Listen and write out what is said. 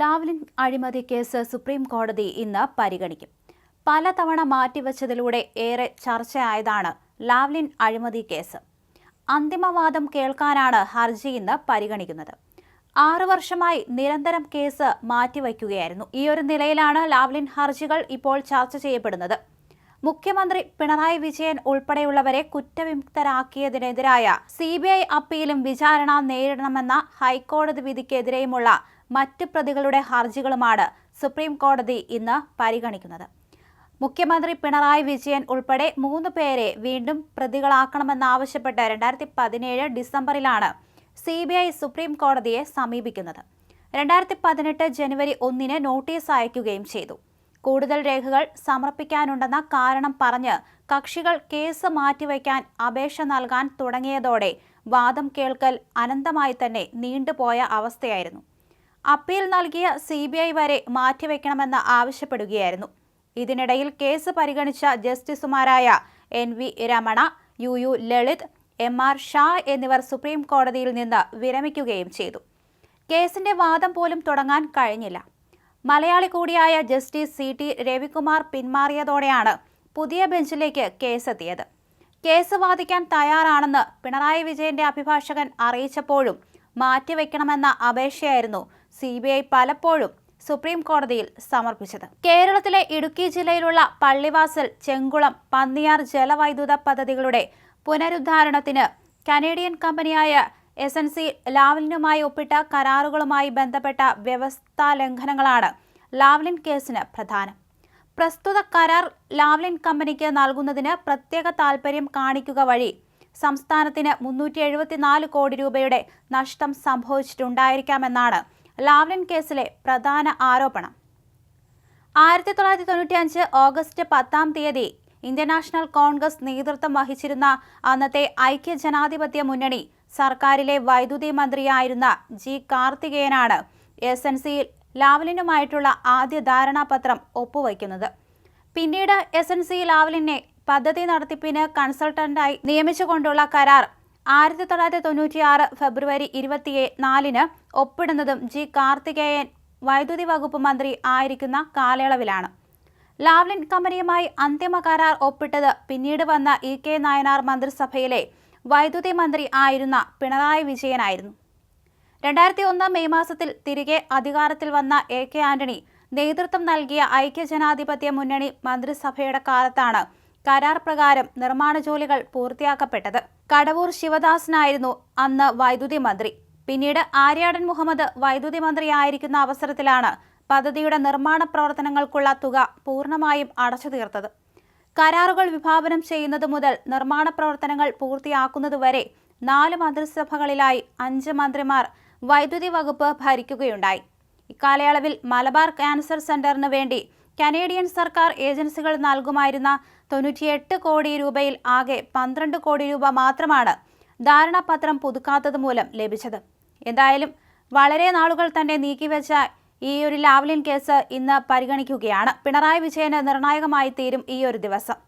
Lavalin അഴിമതി case supreme കോടതി ഇന്ന് പരിഗണിക്കും. പലതവണ മാറ്റിവെച്ചതിലൂടെ ഏറെ ചർച്ചയായതാണ് ലാവ്ലിൻ അഴിമതി കേസ്. അന്തിമവാദം കേൾക്കാനാണ് ഹർജി ഇന്ന് പരിഗണിക്കുന്നത്. ആറു വർഷമായി നിരന്തരം കേസ് മാറ്റിവയ്ക്കുകയായിരുന്നു ഈ ഒരു നിലയിലാണ് ലാവ്ലിൻ ഹർജികൾ ഇപ്പോൾ ചർച്ച ചെയ്യപ്പെടുന്നത്. മുഖ്യമന്ത്രി പിണറായി വിജയൻ ഉൾപ്പെടെയുള്ളവരെ കുറ്റവിമുക്തരാക്കിയതിനെതിരായ സി ബി ഐ അപ്പീലും വിചാരണ നേരിടണമെന്ന ഹൈക്കോടതി വിധിക്കെതിരെയുമുള്ള മറ്റ് പ്രതികളുടെ ഹർജികളുമാണ് സുപ്രീം കോടതി ഇന്ന് പരിഗണിക്കുന്നത്. മുഖ്യമന്ത്രി പിണറായി വിജയൻ ഉൾപ്പെടെ മൂന്ന് പേരെ വീണ്ടും പ്രതികളാക്കണമെന്നാവശ്യപ്പെട്ട് രണ്ടായിരത്തി പതിനേഴ് ഡിസംബറിലാണ് സി ബി ഐ സുപ്രീം കോടതിയെ സമീപിക്കുന്നത്. രണ്ടായിരത്തി പതിനെട്ട് ജനുവരി ഒന്നിന് നോട്ടീസ് അയക്കുകയും ചെയ്തു. കൂടുതൽ രേഖകൾ സമർപ്പിക്കാനുണ്ടെന്ന കാരണം പറഞ്ഞ് കക്ഷികൾ കേസ് മാറ്റിവെക്കാൻ അപേക്ഷ നൽകാൻ തുടങ്ങിയതോടെ വാദം കേൾക്കൽ അനന്തമായി തന്നെ നീണ്ടുപോയ അവസ്ഥയായിരുന്നു. അപ്പീൽ നൽകിയ സി ബി ഐ വരെ മാറ്റിവെക്കണമെന്ന് ആവശ്യപ്പെടുകയായിരുന്നു. ഇതിനിടയിൽ കേസ് പരിഗണിച്ച ജസ്റ്റിസുമാരായ N V Ramana U U Lalit M R Shah എന്നിവർ സുപ്രീം കോടതിയിൽ നിന്ന് വിരമിക്കുകയും ചെയ്തു. കേസിന്റെ വാദം പോലും തുടങ്ങാൻ കഴിഞ്ഞില്ല. മലയാളി കൂടിയായ ജസ്റ്റിസ് സി ടി രവികുമാർ പിന്മാറിയതോടെയാണ് പുതിയ ബെഞ്ചിലേക്ക് കേസെത്തിയത്. കേസ് വാദിക്കാൻ തയ്യാറാണെന്ന് പിണറായി വിജയന്റെ അഭിഭാഷകൻ അറിയിച്ചപ്പോഴും മാറ്റിവെക്കണമെന്ന അപേക്ഷയായിരുന്നു സി ബി ഐ പലപ്പോഴും സുപ്രീം കോടതിയിൽ സമർപ്പിച്ചത്. കേരളത്തിലെ ഇടുക്കി ജില്ലയിലുള്ള പള്ളിവാസൽ ചെങ്കുളം പന്നിയാർ ജലവൈദ്യുത പദ്ധതികളുടെ പുനരുദ്ധാരണത്തിന് കനേഡിയൻ കമ്പനിയായ എസ് എൻ സി ലാവ്ലിനുമായി ഒപ്പിട്ട കരാറുകളുമായി ബന്ധപ്പെട്ട വ്യവസ്ഥാ ലംഘനങ്ങളാണ് ലാവ്ലിൻ കേസിന് പ്രധാനം. പ്രസ്തുത കരാർ ലാവ്ലിൻ കമ്പനിക്ക് നൽകുന്നതിന് പ്രത്യേക താൽപര്യം കാണിക്കുക വഴി സംസ്ഥാനത്തിന് മുന്നൂറ്റി കോടി രൂപയുടെ നഷ്ടം സംഭവിച്ചിട്ടുണ്ടായിരിക്കാമെന്നാണ് ലാവ്ലിൻ കേസിലെ പ്രധാന ആരോപണം. ആയിരത്തി തൊള്ളായിരത്തി തൊണ്ണൂറ്റി അഞ്ച് ഓഗസ്റ്റ് പത്താം തീയതി ഇന്ത്യൻ നാഷണൽ കോൺഗ്രസ് നേതൃത്വം വഹിച്ചിരുന്ന അന്നത്തെ ഐക്യ ജനാധിപത്യ മുന്നണി സർക്കാരിലെ വൈദ്യുതി മന്ത്രിയായിരുന്ന ജി കാർത്തികേയനാണ് എസ് എൻ സിയിൽ ലാവ്ലിനുമായിട്ടുള്ള ആദ്യ ധാരണാപത്രം ഒപ്പുവയ്ക്കുന്നത്. പിന്നീട് എസ് എൻ സി ലാവ്ലിനെ പദ്ധതി നടത്തിപ്പിന് കൺസൾട്ടന്റായി നിയമിച്ചുകൊണ്ടുള്ള കരാർ ആയിരത്തി തൊള്ളായിരത്തി തൊണ്ണൂറ്റിയാറ് ഫെബ്രുവരി ഇരുപത്തി നാലിന് ഒപ്പിടുന്നതും ജി കാർത്തികേയൻ വൈദ്യുതി വകുപ്പ് മന്ത്രി ആയിരിക്കുന്ന കാലയളവിലാണ്. ലാവ്ലിൻ കമ്പനിയുമായി അന്തിമ കരാർ ഒപ്പിട്ടത് പിന്നീട് വന്ന ഇ കെ നായനാർ മന്ത്രിസഭയിലെ വൈദ്യുതി മന്ത്രി ആയിരുന്ന പിണറായി വിജയനായിരുന്നു. രണ്ടായിരത്തി ഒന്ന് മെയ് മാസത്തിൽ തിരികെ അധികാരത്തിൽ വന്ന എ കെ ആന്റണി നേതൃത്വം നൽകിയ ഐക്യജനാധിപത്യ മുന്നണി മന്ത്രിസഭയുടെ കാലത്താണ് കരാർ പ്രകാരം നിർമ്മാണ ജോലികൾ പൂർത്തിയാക്കപ്പെട്ടത്. കടവൂർ ശിവദാസനായിരുന്നു അന്ന് വൈദ്യുതി മന്ത്രി. പിന്നീട് ആര്യാടൻ മുഹമ്മദ് വൈദ്യുതി മന്ത്രിയായിരിക്കുന്ന അവസരത്തിലാണ് പദ്ധതിയുടെ നിർമ്മാണ പ്രവർത്തനങ്ങൾക്കുള്ള തുക പൂർണമായും അടച്ചു തീർത്തത്. കരാറുകൾ വിഭാവനം ചെയ്യുന്നത് മുതൽ നിർമ്മാണ പ്രവർത്തനങ്ങൾ പൂർത്തിയാക്കുന്നതുവരെ നാല് മന്ത്രിസഭകളിലായി അഞ്ച് മന്ത്രിമാർ വൈദ്യുതി വകുപ്പ് ഭരിക്കുകയുണ്ടായി. ഇക്കാലയളവിൽ മലബാർ ക്യാൻസർ സെന്ററിന് വേണ്ടി കനേഡിയൻ സർക്കാർ ഏജൻസികൾ നൽകുമായിരുന്ന തൊണ്ണൂറ്റിയെട്ട് കോടി രൂപയിൽ ആകെ പന്ത്രണ്ട് കോടി രൂപ മാത്രമാണ് ധാരണാപത്രം പുതുക്കാത്തത് മൂലം ലഭിച്ചത്. എന്തായാലും വളരെ നാളുകൾ തന്നെ നീക്കിവെച്ച ഈ ഒരു ലാവ്ലിൻ കേസ് ഇന്ന് പരിഗണിക്കുകയാണ്. പിണറായി വിജയന് നിർണായകമായി തീരും ഈ ഒരു ദിവസം.